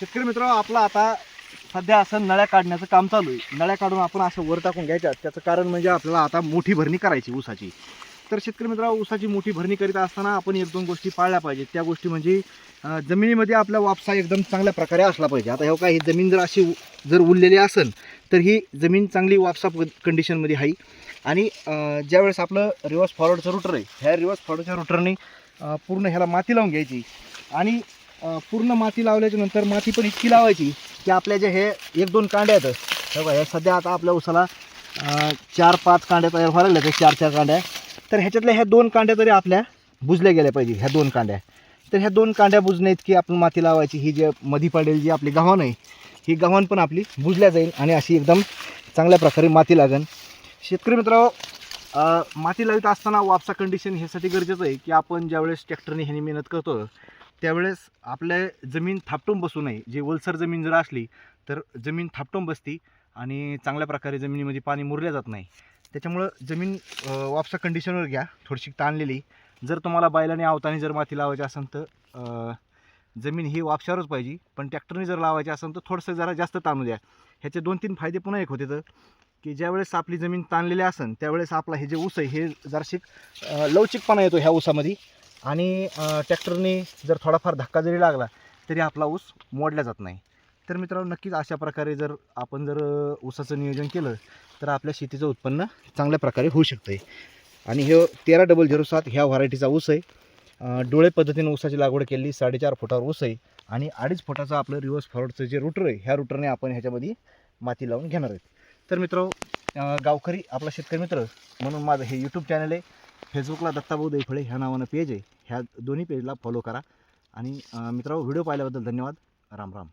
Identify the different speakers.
Speaker 1: शेतकरी मित्र आपला आता सध्या असं नळ्या काढण्याचं काम चालू आहे. नळ्या काढून आपण असं वर टाकून घ्यायच्या त्याचं कारण म्हणजे आपल्याला आता मोठी भरणी करायची ऊसाची. तर शेतकरी मित्र ऊसाची मोठी भरणी करीत असताना आपण एक दोन गोष्टी पाळल्या पाहिजेत. त्या गोष्टी म्हणजे जमिनीमध्ये आपला वापसा एकदम चांगल्या प्रकारे असला पाहिजे. आता हे काय ही जमीन जर अशी उ- जर उरलेली असेल तर ही जमीन चांगली वापसा कंडिशनमध्ये आहे आणि ज्यावेळेस आपलं रिवर्स फॉरवर्डचं रुटर आहे ह्या रिवर्स फॉरवर्डच्या रुटरने पूर्ण ह्याला माती लावून घ्यायची. आणि पूर्ण माती लावल्याच्या नंतर माती पण इतकी लावायची की आपल्या जे हे एक दोन कांड्या आहेत. हे बघा, हे सध्या आता आपल्या उसाला चार पाच कांड्या तयार व्हायला लागल्या चार चार कांड्या. तर ह्याच्यातल्या ह्या दोन कांड्या तरी आपल्या बुजल्या गेल्या पाहिजे ह्या दोन कांड्या. तर ह्या दोन कांड्या बुजण्या इतकी आपण माती लावायची ही जे मधी पडेल जी आपली गव्हाण आहे ही गव्हाण पण आपली बुजल्या जाईल आणि अशी एकदम चांगल्या प्रकारे माती लागेल शेतकरी मित्र माती लावित असताना वापसा कंडिशन ह्यासाठी गरजेचं आहे की आपण ज्यावेळेस ट्रॅक्टरने ह्याने मेहनत करतो त्यावेळेस आपल्या जमीन थापटून बसू नये. जी ओलसर जमीन जर असली तर जमीन थापटून बसती आणि चांगल्या प्रकारे जमिनीमध्ये पाणी मुरल्या जात नाही. त्याच्यामुळं जमीन वापसा कंडिशनवर घ्या. थोडीशी ताणलेली जर तुम्हाला बायलाने आवताने जर माती लावायची असेल तर जमीन ही वापशावरच पाहिजे. पण ट्रॅक्टरने जर लावायची असेल तर थोडंसं जरा जास्त ताणू द्या. ह्याचे दोन तीन फायदे पुन्हा एक होते तर की ज्यावेळेस आपली जमीन ताणलेली असेल त्यावेळेस आपला हे जे ऊस आहे हे जराशी लवचिकपणा येतो ह्या ऊसामध्ये. आणि ट्रॅक्टरने जर थोडाफार धक्का जरी लागला तरी आपला ऊस मोडला जात नाही. तर मित्रांनो नक्कीच अशा प्रकारे जर आपण जर ऊसाचं नियोजन केलं तर आपल्या शेतीचं उत्पन्न चांगल्या प्रकारे होऊ शकतं आणि हे तेरा डबल झिरो सात ह्या व्हरायटीचा ऊस आहे. डोळे पद्धतीने ऊसाची लागवड केली साडेचार फुटावर ऊस आहे. आणि अडीच फुटाचं आपलं रिव्हर्स फॉरवर्डचं जे रुटर आहे ह्या रुटरने आपण ह्याच्यामध्ये माती लावून घेणार आहेत. तर मित्र गावकरी आपला शेतकरी मित्र म्हणून माझं हे यूट्यूब चॅनल आहे. फेसबुकला दत्ताभाऊ दैफळे ह्या नावानं पेज आहे. ह्या दोन्ही पेजला फॉलो करा. आणि मित्रांनो व्हिडिओ पाहिल्याबद्दल धन्यवाद. राम राम.